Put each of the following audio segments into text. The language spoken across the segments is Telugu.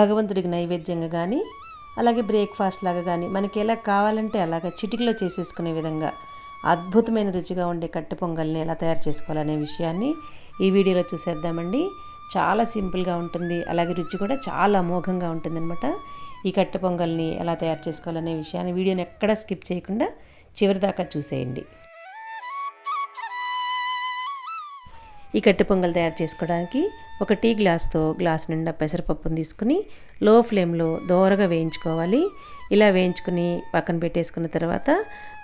భగవంతుడికి నైవేద్యంగా కానీ అలాగే బ్రేక్ఫాస్ట్ లాగా కానీ మనకి ఎలా కావాలంటే అలాగా చిటికలో చేసేసుకునే విధంగా అద్భుతమైన రుచిగా ఉండే కట్టె పొంగల్ని ఎలా తయారు చేసుకోవాలనే విషయాన్ని ఈ వీడియోలో చూసేద్దామండి. చాలా సింపుల్గా ఉంటుంది. అలాగే రుచి కూడా చాలా అమోఘంగా ఉంటుందన్నమాట. ఈ కట్టె పొంగల్ని ఎలా తయారు చేసుకోవాలనే విషయాన్ని వీడియోని ఎక్కడా స్కిప్ చేయకుండా చివరి దాకా చూసేయండి. ఈ కట్టె పొంగల్ తయారు చేసుకోవడానికి ఒక టీ గ్లాస్తో గ్లాస్ నిండా పెసరపప్పును తీసుకుని లో ఫ్లేమ్లో దోరగా వేయించుకోవాలి. ఇలా వేయించుకుని పక్కన పెట్టేసుకున్న తర్వాత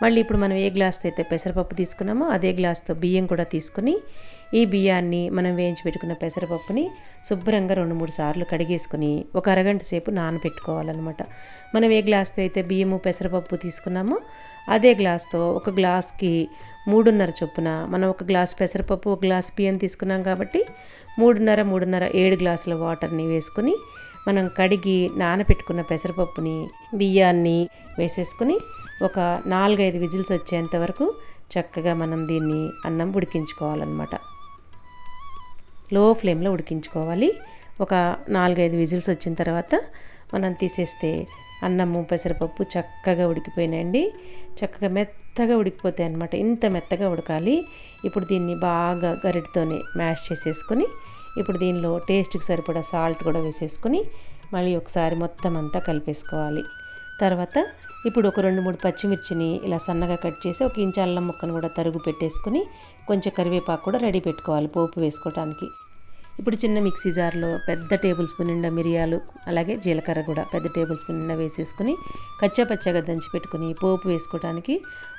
మళ్ళీ ఇప్పుడు మనం ఏ గ్లాస్తో అయితే పెసరపప్పు తీసుకున్నామో అదే గ్లాస్తో బియ్యం కూడా తీసుకుని ఈ బియ్యాన్ని మనం వేయించి పెట్టుకున్న పెసరపప్పుని శుభ్రంగా రెండు మూడు సార్లు కడిగేసుకుని ఒక అరగంట సేపు నానబెట్టుకోవాలన్నమాట. మనం ఏ గ్లాస్తో అయితే బియ్యము పెసరపప్పు తీసుకున్నామో అదే గ్లాస్తో ఒక గ్లాస్కి మూడున్నర చొప్పున మనం ఒక గ్లాస్ పెసరపప్పు ఒక గ్లాస్ బియ్యం తీసుకున్నాం కాబట్టి మూడున్నర మూడున్నర ఏడు గ్లాసుల వాటర్ని వేసుకుని మనం కడిగి నానబెట్టుకున్న పెసరపప్పుని బియ్యాన్ని వేసేసుకుని ఒక నాలుగైదు విజిల్స్ వచ్చేంత వరకు చక్కగా మనం దీన్ని అన్నం ఉడికించుకోవాలన్నమాట. లో ఫ్లేమ్లో ఉడికించుకోవాలి. ఒక నాలుగైదు విజిల్స్ వచ్చిన తర్వాత మనం తీసేస్తే అన్నము పెసరపప్పు చక్కగా ఉడికిపోయినాయండి. చక్కగా మెత్తగా ఉడికిపోతాయి అన్నమాట. ఇంత మెత్తగా ఉడకాలి. ఇప్పుడు దీన్ని బాగా గరిటతోనే మ్యాష్ చేసేసుకొని ఇప్పుడు దీనిలో టేస్ట్కి సరిపడా సాల్ట్ కూడా వేసేసుకొని మళ్ళీ ఒకసారి మొత్తం అంతా కలిపేసుకోవాలి. తర్వాత ఇప్పుడు ఒక రెండు మూడు పచ్చిమిర్చిని ఇలా సన్నగా కట్ చేసి ఒక ఇంచు అల్లం ముక్కను కూడా తరుగు పెట్టేసుకొని కొంచెం కరివేపాకు కూడా రెడీ పెట్టుకోవాలి పోపు వేసుకోవడానికి ఇప్పుడు చిన్న మిక్సీ జార్లో పెద్ద టేబుల్ స్పూన్ నిండా మిరియాలు అలాగే జీలకర్ర కూడా పెద్ద టేబుల్ స్పూన్ నిండా వేసేసుకుని కచ్చాపచ్చాగా దంచి పెట్టుకుని పోపు వేసుకోవడానికి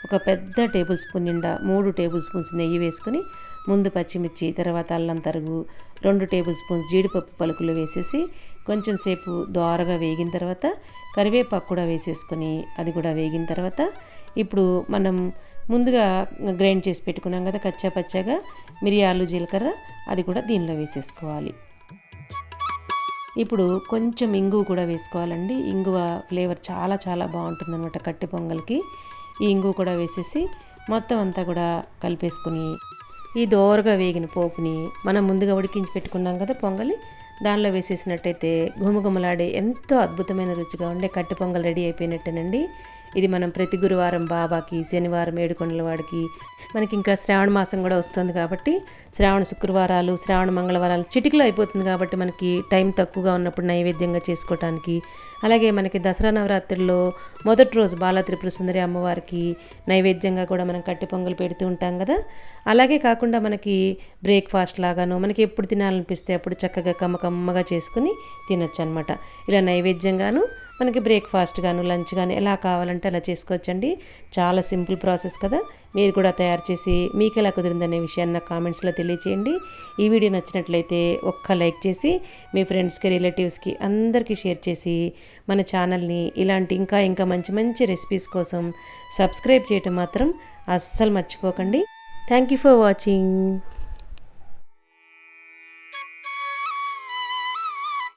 ఒక పెద్ద టేబుల్ స్పూన్ నిండా మూడు టేబుల్ స్పూన్స్ నెయ్యి వేసుకుని ముందు పచ్చిమిర్చి తర్వాత అల్లం తరుగు రెండు టేబుల్ స్పూన్స్ జీడిపప్పు పలుకులు వేసేసి కొంచెం సేపు దోరగా వేగిన తర్వాత కరివేపాకు కూడా వేసేసుకొని అది కూడా వేగిన తర్వాత ఇప్పుడు మనం ముందుగా గ్రైండ్ చేసి పెట్టుకున్నాం కదా కచ్చా పచ్చగా మిరియాలు జీలకర్ర అది కూడా దీనిలో వేసేసుకోవాలి. ఇప్పుడు కొంచెం ఇంగువ కూడా వేసుకోవాలండి. ఇంగువ ఫ్లేవర్ చాలా చాలా బాగుంటుంది అనమాట కట్టి పొంగల్కి. ఈ ఇంగువ కూడా వేసేసి మొత్తం అంతా కూడా కలిపేసుకుని ఈ దోరగా వేగిన పోపుని మనం ముందుగా ఉడికించి పెట్టుకున్నాం కదా పొంగలి. దానిలో వేసేసినట్టయితే గుమగుమలాడే ఎంతో అద్భుతమైన రుచిగా ఉండే కట్టు పొంగల్ రెడీ అయిపోయినట్టేనండి. ఇది మనం ప్రతి గురువారం బాబాకి శనివారం ఏడుకొండల వాడికి మనకి ఇంకా శ్రావణ మాసం కూడా వస్తుంది కాబట్టి శ్రావణ శుక్రవారాలు శ్రావణ మంగళవారాలు చిటికలో అయిపోతుంది కాబట్టి మనకి టైం తక్కువగా ఉన్నప్పుడు నైవేద్యంగా చేసుకోవటానికి అలాగే మనకి దసరా నవరాత్రిలో మొదటి రోజు బాల త్రిపుర సుందరి అమ్మవారికి నైవేద్యంగా కూడా మనం కట్టి పొంగలు పెడుతూ ఉంటాం కదా. అలాగే కాకుండా మనకి బ్రేక్ఫాస్ట్ లాగాను మనకి ఎప్పుడు తినాలనిపిస్తే అప్పుడు చక్కగా కమ్మ కమ్మగా చేసుకుని తినొచ్చు అనమాట ఇలా నైవేద్యంగాను మనకి బ్రేక్ఫాస్ట్ గాను లంచ్ కానీ ఎలా కావాలంటే అలా చేసుకోవచ్చండి. చాలా సింపుల్ ప్రాసెస్ కదా. మీరు కూడా తయారు చేసి మీకు ఎలా కుదిరిందనే విషయాన్ని నాకు కామెంట్స్లో తెలియచేయండి. ఈ వీడియో నచ్చినట్లయితే ఒక్క లైక్ చేసి మీ ఫ్రెండ్స్కి రిలేటివ్స్కి అందరికీ షేర్ చేసి మన ఛానల్ని ఇలాంటి ఇంకా ఇంకా మంచి మంచి రెసిపీస్ కోసం సబ్స్క్రైబ్ చేయటం మాత్రం అస్సలు మర్చిపోకండి. Thank you for watching.